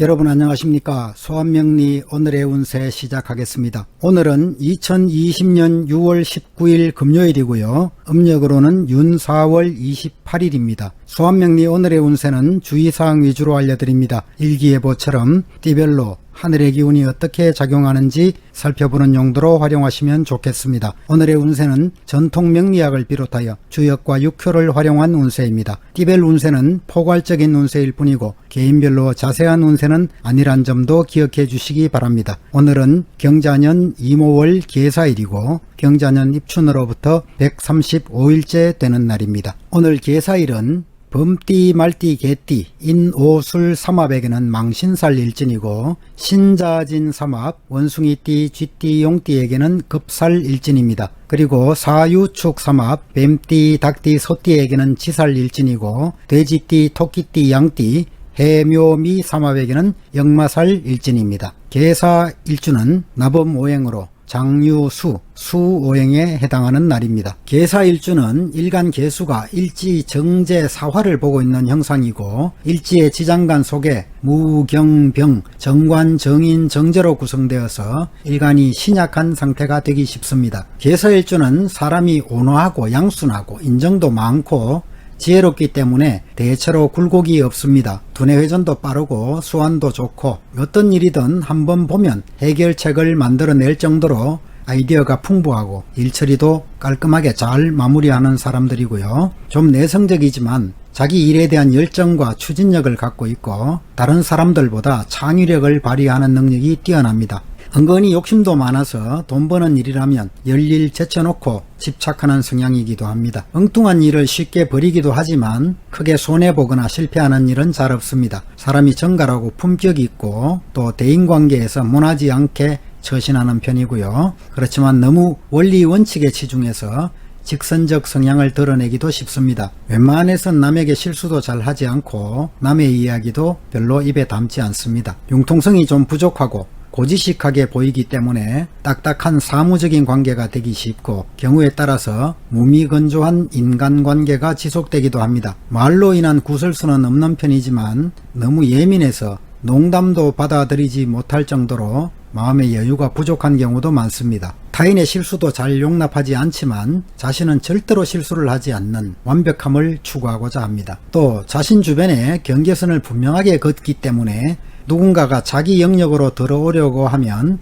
여러분 안녕하십니까? 소환명리 오늘의 운세 시작하겠습니다. 오늘은 2020년 6월 19일 금요일이고요. 음력으로는 윤 4월 28일입니다. 소환명리 오늘의 운세는 주의사항 위주로 알려드립니다. 일기예보처럼 띠별로 하늘의 기운이 어떻게 작용하는지 살펴보는 용도로 활용하시면 좋겠습니다. 오늘의 운세는 전통 명리학을 비롯하여 주역과 육효를 활용한 운세입니다. 띠별 운세는 포괄적인 운세일 뿐이고 개인별로 자세한 운세는 아니란 점도 기억해 주시기 바랍니다. 오늘은 경자년 이모월 계사일이고 경자년 입춘으로부터 135일째 되는 날입니다. 오늘 계사일은 범띠, 말띠, 개띠, 인 오 술 삼합에게는 망신살 일진이고 신자진 삼합, 원숭이띠, 쥐띠, 용띠에게는 급살 일진입니다. 그리고 사유축 삼합, 뱀띠, 닭띠, 소띠에게는 지살 일진이고 돼지띠, 토끼띠, 양띠, 해묘미 삼합에게는 역마살 일진입니다. 계사 일주는 나범 오행으로 장유수, 수오행에 해당하는 날입니다. 계사일주는 일간 계수가 일지 정제 사화를 보고 있는 형상이고 일지의 지장간 속에 무경병, 정관, 정인, 정제로 구성되어서 일간이 신약한 상태가 되기 쉽습니다. 계사일주는 사람이 온화하고 양순하고 인정도 많고 지혜롭기 때문에 대체로 굴곡이 없습니다. 두뇌 회전도 빠르고 수완도 좋고 어떤 일이든 한번 보면 해결책을 만들어낼 정도로 아이디어가 풍부하고 일처리도 깔끔하게 잘 마무리하는 사람들이고요. 좀 내성적이지만 자기 일에 대한 열정과 추진력을 갖고 있고 다른 사람들보다 창의력을 발휘하는 능력이 뛰어납니다. 은근히 욕심도 많아서 돈 버는 일이라면 열일 제쳐놓고 집착하는 성향이기도 합니다. 엉뚱한 일을 쉽게 버리기도 하지만 크게 손해보거나 실패하는 일은 잘 없습니다. 사람이 정갈하고 품격이 있고 또 대인관계에서 무나지 않게 처신하는 편이고요. 그렇지만 너무 원리 원칙에 치중해서 직선적 성향을 드러내기도 쉽습니다. 웬만해선 남에게 실수도 잘 하지 않고 남의 이야기도 별로 입에 담지 않습니다. 융통성이 좀 부족하고 고지식하게 보이기 때문에 딱딱한 사무적인 관계가 되기 쉽고 경우에 따라서 무미건조한 인간관계가 지속되기도 합니다. 말로 인한 구설수는 없는 편이지만 너무 예민해서 농담도 받아들이지 못할 정도로 마음의 여유가 부족한 경우도 많습니다. 타인의 실수도 잘 용납하지 않지만 자신은 절대로 실수를 하지 않는 완벽함을 추구하고자 합니다. 또 자신 주변에 경계선을 분명하게 걷기 때문에 누군가가 자기 영역으로 들어오려고 하면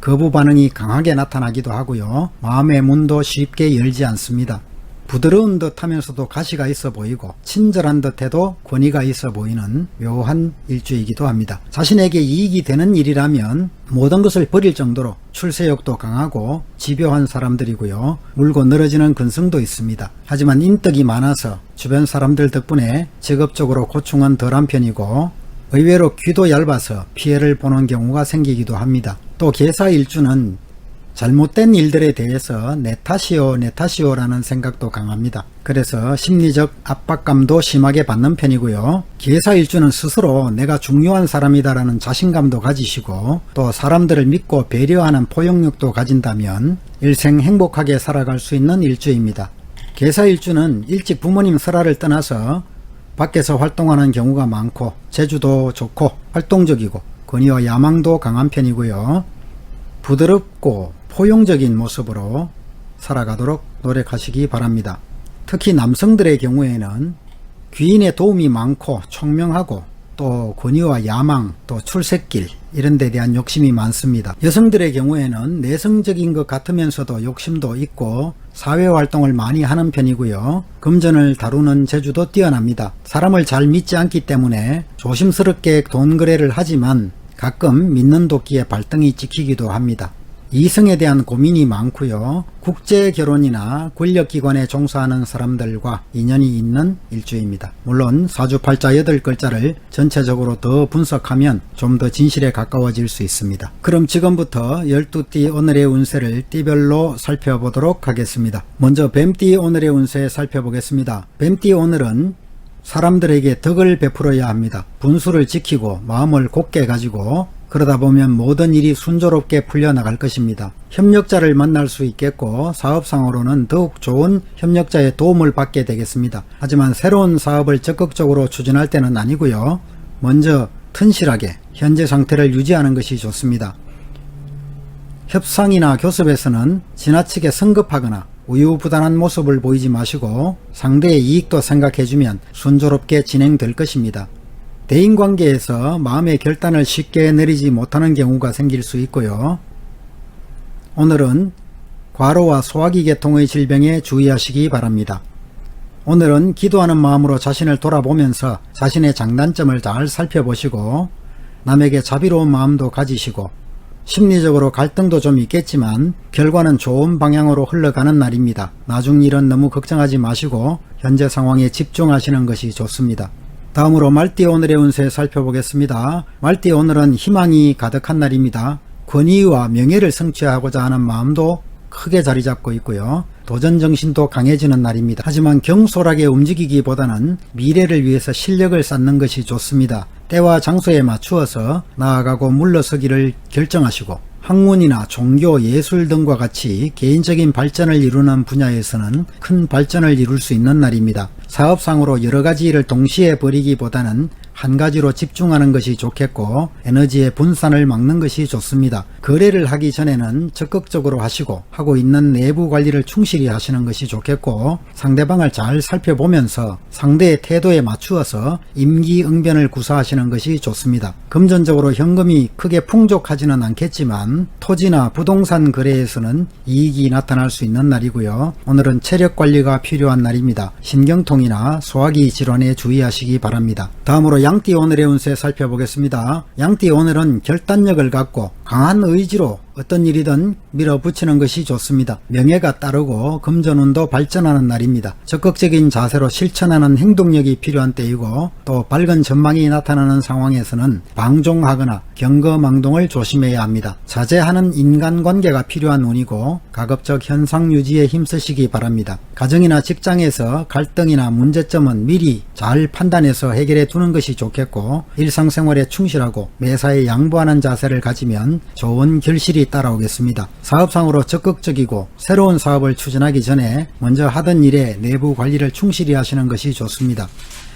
거부 반응이 강하게 나타나기도 하고요. 마음의 문도 쉽게 열지 않습니다. 부드러운 듯 하면서도 가시가 있어 보이고 친절한 듯 해도 권위가 있어 보이는 묘한 일주이기도 합니다. 자신에게 이익이 되는 일이라면 모든 것을 버릴 정도로 출세욕도 강하고 집요한 사람들이고요. 물고 늘어지는 근성도 있습니다. 하지만 인덕이 많아서 주변 사람들 덕분에 직업적으로 고충은 덜한 편이고 의외로 귀도 얇아서 피해를 보는 경우가 생기기도 합니다. 또 계사일주는 잘못된 일들에 대해서 내 탓이요 내 탓이요라는 생각도 강합니다. 그래서 심리적 압박감도 심하게 받는 편이고요. 계사일주는 스스로 내가 중요한 사람이다라는 자신감도 가지시고 또 사람들을 믿고 배려하는 포용력도 가진다면 일생 행복하게 살아갈 수 있는 일주입니다. 계사일주는 일찍 부모님 설화를 떠나서 밖에서 활동하는 경우가 많고 제주도 좋고 활동적이고 권위와 야망도 강한 편이고요. 부드럽고 포용적인 모습으로 살아가도록 노력하시기 바랍니다. 특히 남성들의 경우에는 귀인의 도움이 많고 총명하고 또 권위와 야망, 또 출세길 이런 데 대한 욕심이 많습니다. 여성들의 경우에는 내성적인 것 같으면서도 욕심도 있고 사회 활동을 많이 하는 편이고요. 금전을 다루는 재주도 뛰어납니다. 사람을 잘 믿지 않기 때문에 조심스럽게 돈 거래를 하지만 가끔 믿는 도끼에 발등이 찍히기도 합니다. 이성에 대한 고민이 많고요. 국제 결혼이나 권력기관에 종사하는 사람들과 인연이 있는 일주입니다. 물론 사주팔자 8글자를 전체적으로 더 분석하면 좀 더 진실에 가까워질 수 있습니다. 그럼 지금부터 12띠 오늘의 운세를 띠별로 살펴보도록 하겠습니다. 먼저 뱀띠 오늘의 운세 살펴보겠습니다. 뱀띠 오늘은 사람들에게 덕을 베풀어야 합니다. 분수를 지키고 마음을 곱게 가지고 그러다 보면 모든 일이 순조롭게 풀려나갈 것입니다. 협력자를 만날 수 있겠고 사업상으로는 더욱 좋은 협력자의 도움을 받게 되겠습니다. 하지만 새로운 사업을 적극적으로 추진할 때는 아니고요. 먼저 튼실하게 현재 상태를 유지하는 것이 좋습니다. 협상이나 교섭에서는 지나치게 성급하거나 우유부단한 모습을 보이지 마시고 상대의 이익도 생각해주면 순조롭게 진행될 것입니다. 대인관계에서 마음의 결단을 쉽게 내리지 못하는 경우가 생길 수 있고요. 오늘은 과로와 소화기 계통의 질병에 주의하시기 바랍니다. 오늘은 기도하는 마음으로 자신을 돌아보면서 자신의 장단점을 잘 살펴보시고 남에게 자비로운 마음도 가지시고 심리적으로 갈등도 좀 있겠지만 결과는 좋은 방향으로 흘러가는 날입니다. 나중 일은 너무 걱정하지 마시고 현재 상황에 집중하시는 것이 좋습니다. 다음으로 말띠 오늘의 운세 살펴보겠습니다. 말띠 오늘은 희망이 가득한 날입니다. 권위와 명예를 성취하고자 하는 마음도 크게 자리 잡고 있고요. 도전 정신도 강해지는 날입니다. 하지만 경솔하게 움직이기보다는 미래를 위해서 실력을 쌓는 것이 좋습니다. 때와 장소에 맞추어서 나아가고 물러서기를 결정하시고 학문이나 종교, 예술 등과 같이 개인적인 발전을 이루는 분야에서는 큰 발전을 이룰 수 있는 날입니다. 사업상으로 여러 가지 일을 동시에 벌이기보다는 한 가지로 집중하는 것이 좋겠고 에너지의 분산을 막는 것이 좋습니다. 거래를 하기 전에는 적극적으로 하시고 하고 있는 내부 관리를 충실히 하시는 것이 좋겠고 상대방을 잘 살펴보면서 상대의 태도에 맞추어서 임기응변을 구사하시는 것이 좋습니다. 금전적으로 현금이 크게 풍족하지는 않겠지만 토지나 부동산 거래에서는 이익이 나타날 수 있는 날이고요. 오늘은 체력 관리가 필요한 날입니다. 신경통이나 소화기 질환에 주의하시기 바랍니다. 다음으로 양띠 오늘의 운세 살펴보겠습니다. 양띠 오늘은 결단력을 갖고 강한 의지로 어떤 일이든 밀어붙이는 것이 좋습니다. 명예가 따르고 금전운도 발전하는 날입니다. 적극적인 자세로 실천하는 행동력이 필요한 때이고 또 밝은 전망이 나타나는 상황에서는 방종하거나 경거망동을 조심해야 합니다. 자제하는 인간관계가 필요한 운이고 가급적 현상 유지에 힘쓰시기 바랍니다. 가정이나 직장에서 갈등이나 문제점은 미리 잘 판단해서 해결해 두는 것이 좋겠고 일상생활에 충실하고 매사에 양보하는 자세를 가지면 좋은 결실이 따라오겠습니다. 사업상으로 적극적이고 새로운 사업을 추진하기 전에 먼저 하던 일에 내부 관리를 충실히 하시는 것이 좋습니다.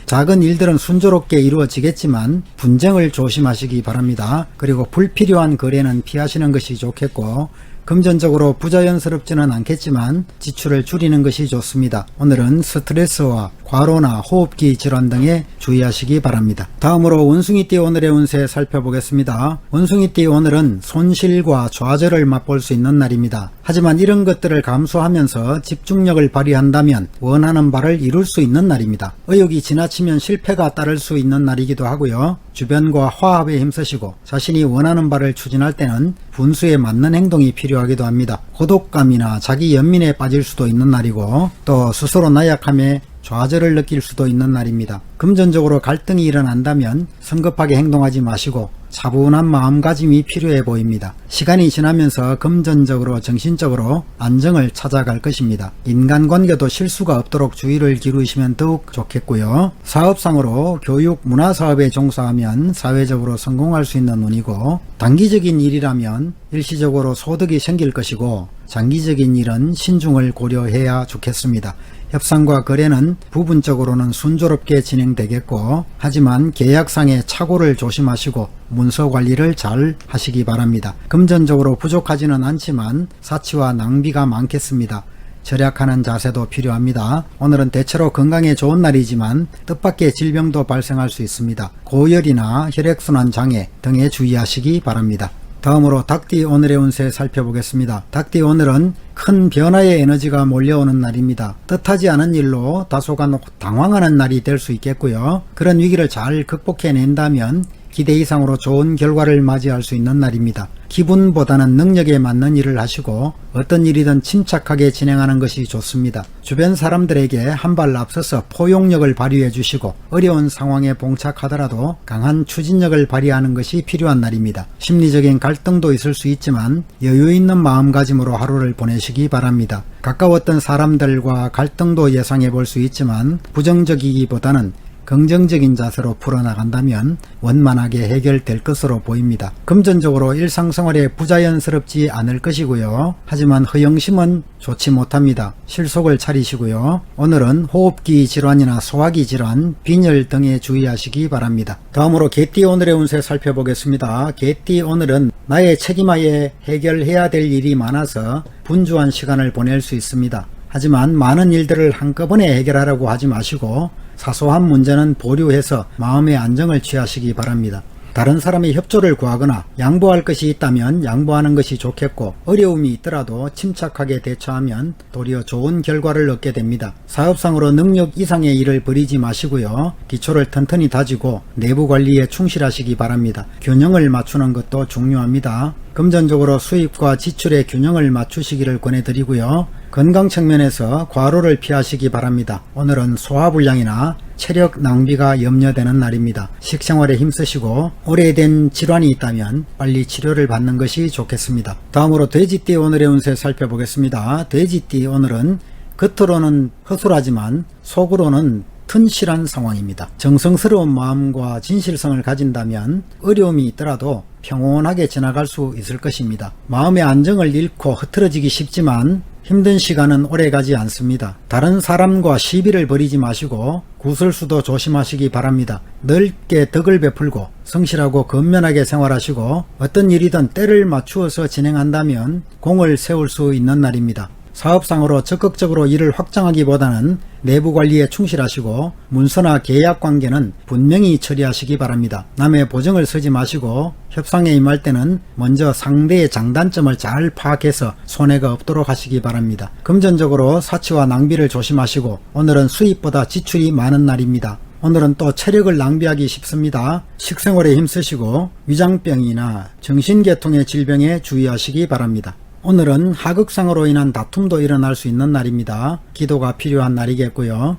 작은 일들은 순조롭게 이루어지겠지만 분쟁을 조심하시기 바랍니다. 그리고 불필요한 거래는 피하시는 것이 좋겠고 금전적으로 부자연스럽지는 않겠지만 지출을 줄이는 것이 좋습니다. 오늘은 스트레스와 과로나 호흡기 질환 등에 주의하시기 바랍니다. 다음으로 원숭이띠 오늘의 운세 살펴보겠습니다. 원숭이띠 오늘은 손실과 좌절을 맛볼 수 있는 날입니다. 하지만 이런 것들을 감수하면서 집중력을 발휘한다면 원하는 바를 이룰 수 있는 날입니다. 의욕이 지나치면 실패가 따를 수 있는 날이기도 하고요. 주변과 화합에 힘쓰시고 자신이 원하는 바를 추진할 때는 분수에 맞는 행동이 필요하기도 합니다. 고독감이나 자기 연민에 빠질 수도 있는 날이고 또 스스로 나약함에 좌절을 느낄 수도 있는 날입니다. 금전적으로 갈등이 일어난다면 성급하게 행동하지 마시고 차분한 마음가짐이 필요해 보입니다. 시간이 지나면서 금전적으로 정신적으로 안정을 찾아갈 것입니다. 인간관계도 실수가 없도록 주의를 기울이시면 더욱 좋겠고요. 사업상으로 교육 문화사업에 종사하면 사회적으로 성공할 수 있는 운이고 단기적인 일이라면 일시적으로 소득이 생길 것이고 장기적인 일은 신중을 고려해야 좋겠습니다. 협상과 거래는 부분적으로는 순조롭게 진행되겠고 하지만 계약상의 착오를 조심하시고 문서 관리를 잘 하시기 바랍니다. 금전적으로 부족하지는 않지만 사치와 낭비가 많겠습니다. 절약하는 자세도 필요합니다. 오늘은 대체로 건강에 좋은 날이지만 뜻밖의 질병도 발생할 수 있습니다. 고열이나 혈액순환 장애 등에 주의하시기 바랍니다. 다음으로 닭띠 오늘의 운세 살펴보겠습니다. 닭띠 오늘은 큰 변화의 에너지가 몰려오는 날입니다. 뜻하지 않은 일로 다소간 당황하는 날이 될 수 있겠고요. 그런 위기를 잘 극복해낸다면 기대 이상으로 좋은 결과를 맞이할 수 있는 날입니다. 기분보다는 능력에 맞는 일을 하시고 어떤 일이든 침착하게 진행하는 것이 좋습니다. 주변 사람들에게 한 발 앞서서 포용력을 발휘해 주시고 어려운 상황에 봉착하더라도 강한 추진력을 발휘하는 것이 필요한 날입니다. 심리적인 갈등도 있을 수 있지만 여유 있는 마음가짐으로 하루를 보내시기 바랍니다. 가까웠던 사람들과 갈등도 예상해 볼 수 있지만 부정적이기보다는 긍정적인 자세로 풀어나간다면 원만하게 해결될 것으로 보입니다. 금전적으로 일상생활에 부자연스럽지 않을 것이고요. 하지만 허영심은 좋지 못합니다. 실속을 차리시고요. 오늘은 호흡기 질환이나 소화기 질환, 빈혈 등에 주의하시기 바랍니다. 다음으로 개띠 오늘의 운세 살펴보겠습니다. 개띠 오늘은 나의 책임하에 해결해야 될 일이 많아서 분주한 시간을 보낼 수 있습니다. 하지만 많은 일들을 한꺼번에 해결하려고 하지 마시고 사소한 문제는 보류해서 마음의 안정을 취하시기 바랍니다. 다른 사람의 협조를 구하거나 양보할 것이 있다면 양보하는 것이 좋겠고 어려움이 있더라도 침착하게 대처하면 도리어 좋은 결과를 얻게 됩니다. 사업상으로 능력 이상의 일을 벌이지 마시고요. 기초를 튼튼히 다지고 내부 관리에 충실하시기 바랍니다. 균형을 맞추는 것도 중요합니다. 금전적으로 수입과 지출의 균형을 맞추시기를 권해드리고요. 건강 측면에서 과로를 피하시기 바랍니다. 오늘은 소화불량이나 체력 낭비가 염려되는 날입니다. 식생활에 힘쓰시고 오래된 질환이 있다면 빨리 치료를 받는 것이 좋겠습니다. 다음으로 돼지띠 오늘의 운세 살펴보겠습니다. 돼지띠 오늘은 겉으로는 허술하지만 속으로는 튼실한 상황입니다. 정성스러운 마음과 진실성을 가진다면 어려움이 있더라도 평온하게 지나갈 수 있을 것입니다. 마음의 안정을 잃고 흐트러지기 쉽지만 힘든 시간은 오래 가지 않습니다. 다른 사람과 시비를 벌이지 마시고 구설수도 조심하시기 바랍니다. 넓게 덕을 베풀고 성실하고 건면하게 생활하시고 어떤 일이든 때를 맞추어서 진행한다면 공을 세울 수 있는 날입니다. 사업상으로 적극적으로 일을 확장하기보다는 내부 관리에 충실하시고 문서나 계약 관계는 분명히 처리하시기 바랍니다. 남의 보증을 서지 마시고 협상에 임할 때는 먼저 상대의 장단점을 잘 파악해서 손해가 없도록 하시기 바랍니다. 금전적으로 사치와 낭비를 조심하시고 오늘은 수입보다 지출이 많은 날입니다. 오늘은 또 체력을 낭비하기 쉽습니다. 식생활에 힘쓰시고 위장병이나 정신계통의 질병에 주의하시기 바랍니다. 오늘은 하극상으로 인한 다툼도 일어날 수 있는 날입니다. 기도가 필요한 날이겠고요.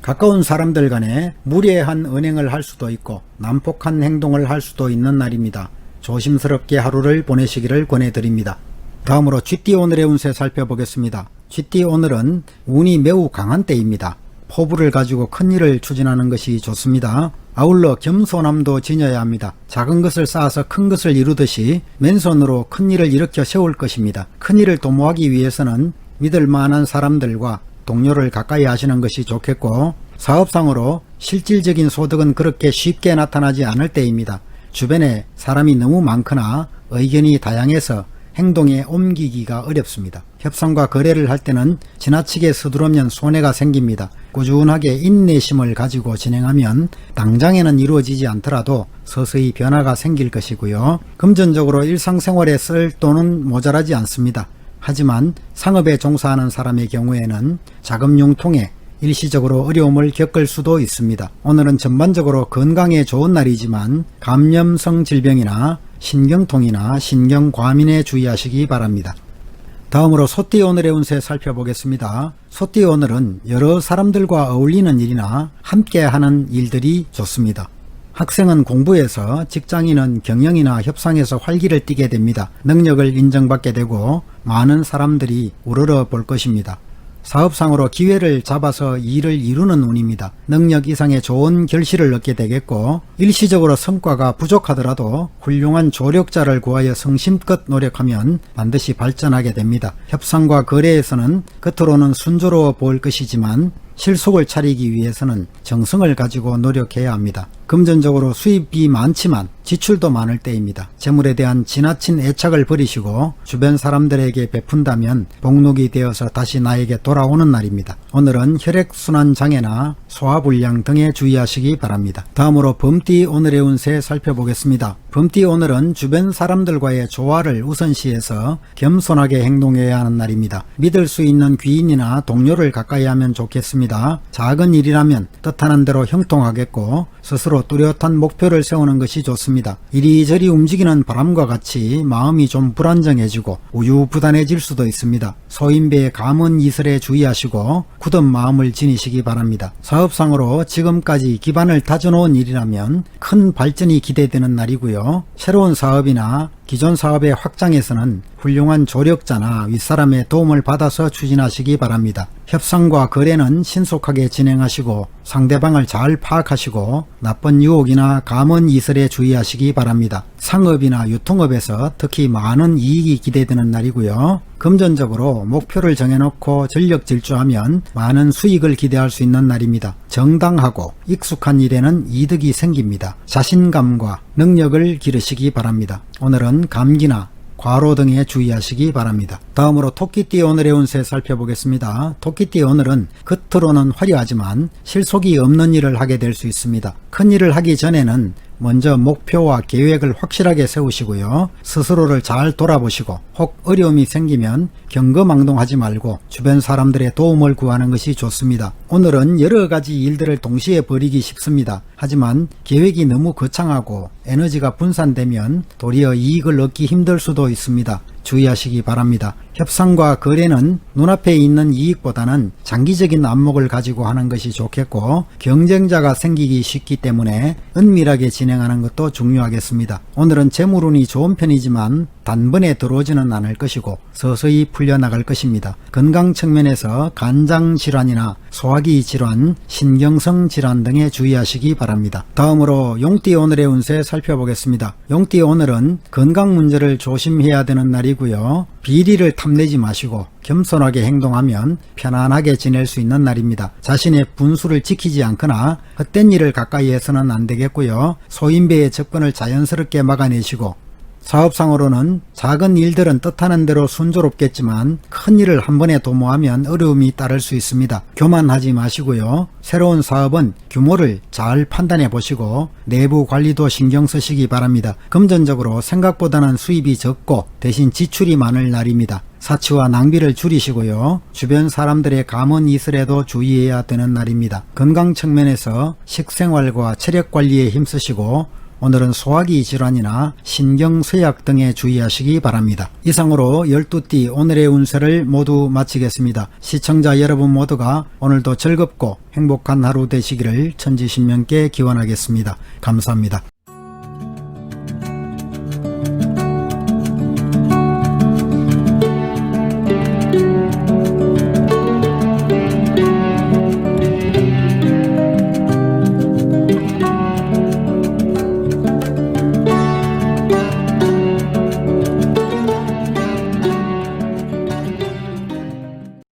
가까운 사람들 간에 무례한 은행을 할 수도 있고 난폭한 행동을 할 수도 있는 날입니다. 조심스럽게 하루를 보내시기를 권해드립니다. 다음으로 쥐띠 오늘의 운세 살펴보겠습니다. 쥐띠 오늘은 운이 매우 강한 때입니다. 포부를 가지고 큰 일을 추진하는 것이 좋습니다. 아울러 겸손함도 지녀야 합니다. 작은 것을 쌓아서 큰 것을 이루듯이 맨손으로 큰 일을 일으켜 세울 것입니다. 큰 일을 도모하기 위해서는 믿을 만한 사람들과 동료를 가까이 하시는 것이 좋겠고 사업상으로 실질적인 소득은 그렇게 쉽게 나타나지 않을 때입니다. 주변에 사람이 너무 많거나 의견이 다양해서 행동에 옮기기가 어렵습니다. 협상과 거래를 할 때는 지나치게 서두르면 손해가 생깁니다. 꾸준하게 인내심을 가지고 진행하면 당장에는 이루어지지 않더라도 서서히 변화가 생길 것이고요. 금전적으로 일상생활에 쓸 돈은 모자라지 않습니다. 하지만 상업에 종사하는 사람의 경우에는 자금 융통에 일시적으로 어려움을 겪을 수도 있습니다. 오늘은 전반적으로 건강에 좋은 날이지만 감염성 질병이나 신경통이나 신경과민에 주의하시기 바랍니다. 다음으로 소띠 오늘의 운세 살펴보겠습니다. 소띠 오늘은 여러 사람들과 어울리는 일이나 함께 하는 일들이 좋습니다. 학생은 공부에서 직장인은 경영이나 협상에서 활기를 띠게 됩니다. 능력을 인정받게 되고 많은 사람들이 우러러 볼 것입니다. 사업상으로 기회를 잡아서 일을 이루는 운입니다. 능력 이상의 좋은 결실을 얻게 되겠고 일시적으로 성과가 부족하더라도 훌륭한 조력자를 구하여 성심껏 노력하면 반드시 발전하게 됩니다. 협상과 거래에서는 겉으로는 순조로워 보일 것이지만 실속을 차리기 위해서는 정성을 가지고 노력해야 합니다. 금전적으로 수입이 많지만 지출도 많을 때입니다. 재물에 대한 지나친 애착을 버리시고 주변 사람들에게 베푼다면 복록이 되어서 다시 나에게 돌아오는 날입니다. 오늘은 혈액순환 장애나 소화불량 등에 주의하시기 바랍니다. 다음으로 범띠 오늘의 운세 살펴보겠습니다. 범띠 오늘은 주변 사람들과의 조화를 우선시해서 겸손하게 행동해야 하는 날입니다. 믿을 수 있는 귀인이나 동료를 가까이 하면 좋겠습니다. 작은 일이라면 뜻하는 대로 형통하겠고 스스로 뚜렷한 목표를 세우는 것이 좋습니다. 이리저리 움직이는 바람과 같이 마음이 좀 불안정해지고 우유부단해질 수도 있습니다. 소인배의 감은 이슬에 주의하시고 굳은 마음을 지니시기 바랍니다. 사업상으로 지금까지 기반을 다져놓은 일이라면 큰 발전이 기대되는 날이고요. 새로운 사업이나 기존 사업의 확장에서는 훌륭한 조력자나 윗사람의 도움을 받아서 추진하시기 바랍니다. 협상과 거래는 신속하게 진행하시고 상대방을 잘 파악하시고 나쁜 유혹이나 감언 이설에 주의하시기 바랍니다. 상업이나 유통업에서 특히 많은 이익이 기대되는 날이고요. 금전적으로 목표를 정해놓고 전력 질주하면 많은 수익을 기대할 수 있는 날입니다. 정당하고 익숙한 일에는 이득이 생깁니다. 자신감과 능력을 기르시기 바랍니다. 오늘은 감기나 과로 등에 주의하시기 바랍니다. 다음으로 토끼띠 오늘의 운세 살펴보겠습니다. 토끼띠 오늘은 겉으로는 화려하지만 실속이 없는 일을 하게 될 수 있습니다. 큰 일을 하기 전에는 먼저 목표와 계획을 확실하게 세우시고요. 스스로를 잘 돌아보시고 혹 어려움이 생기면 경거망동하지 말고 주변 사람들의 도움을 구하는 것이 좋습니다. 오늘은 여러 가지 일들을 동시에 벌이기 쉽습니다. 하지만 계획이 너무 거창하고 에너지가 분산되면 도리어 이익을 얻기 힘들 수도 있습니다. 주의하시기 바랍니다. 협상과 거래는 눈앞에 있는 이익보다는 장기적인 안목을 가지고 하는 것이 좋겠고 경쟁자가 생기기 쉽기 때문에 은밀하게 진행하는 것도 중요하겠습니다. 오늘은 재물운이 좋은 편이지만 단번에 들어오지는 않을 것이고 서서히 풀려나갈 것입니다. 건강 측면에서 간장 질환이나 소화기 질환, 신경성 질환 등에 주의하시기 바랍니다. 다음으로 용띠 오늘의 운세 살펴보겠습니다. 용띠 오늘은 건강 문제를 조심해야 되는 날이고 요. 비리를 탐내지 마시고 겸손하게 행동하면 편안하게 지낼 수 있는 날입니다. 자신의 분수를 지키지 않거나 헛된 일을 가까이 해서는 안 되겠고요. 소인배의 접근을 자연스럽게 막아내시고 사업상으로는 작은 일들은 뜻하는 대로 순조롭겠지만 큰 일을 한 번에 도모하면 어려움이 따를 수 있습니다. 교만하지 마시고요. 새로운 사업은 규모를 잘 판단해 보시고 내부 관리도 신경 쓰시기 바랍니다. 금전적으로 생각보다는 수입이 적고 대신 지출이 많을 날입니다. 사치와 낭비를 줄이시고요. 주변 사람들의 감언 이설에도 주의해야 되는 날입니다. 건강 측면에서 식생활과 체력 관리에 힘쓰시고 오늘은 소화기 질환이나 신경쇠약 등에 주의하시기 바랍니다. 이상으로 12띠 오늘의 운세를 모두 마치겠습니다. 시청자 여러분 모두가 오늘도 즐겁고 행복한 하루 되시기를 천지신명께 기원하겠습니다. 감사합니다.